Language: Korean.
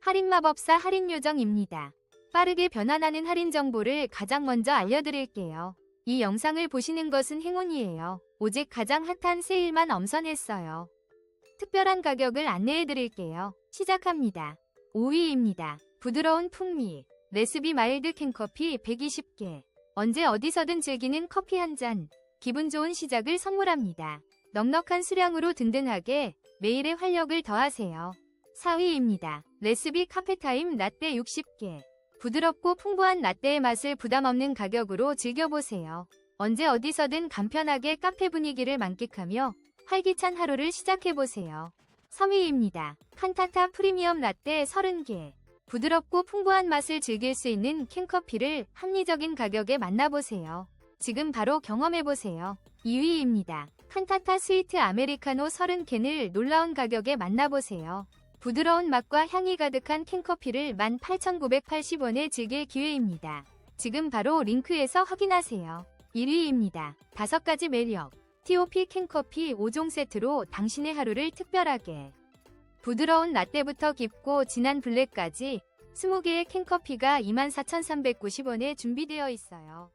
할인마법사 할인요정입니다. 빠르게 변환하는 할인 정보를 가장 먼저 알려드릴게요. 이 영상을 보시는 것은 행운이에요. 오직 가장 핫한 세일만 엄선했어요. 특별한 가격을 안내해드릴게요. 시작합니다. 5위입니다. 부드러운 풍미. 레스비 마일드 캔커피 120개. 언제 어디서든 즐기는 커피 한 잔. 기분 좋은 시작을 선물합니다. 넉넉한 수량으로 든든하게 매일의 활력을 더하세요. 4위입니다. 레스비 카페타임 라떼 60개. 부드럽고 풍부한 라떼의 맛을 부담 없는 가격으로 즐겨보세요. 언제 어디서든 간편하게 카페 분위기를 만끽하며 활기찬 하루를 시작해보세요. 3위입니다. 칸타타 프리미엄 라떼 30개. 부드럽고 풍부한 맛을 즐길 수 있는 캔커피를 합리적인 가격에 만나보세요. 지금 바로 경험해보세요. 2위입니다. 칸타타 스위트 아메리카노 30캔을 놀라운 가격에 만나보세요. 부드러운 맛과 향이 가득한 캔커피를 18,980원에 즐길 기회입니다. 지금 바로 링크에서 확인하세요. 1위입니다. 5가지 매력. TOP 캔커피 5종 세트로 당신의 하루를 특별하게. 부드러운 라떼부터 깊고 진한 블랙까지 20개의 캔커피가 24,390원에 준비되어 있어요.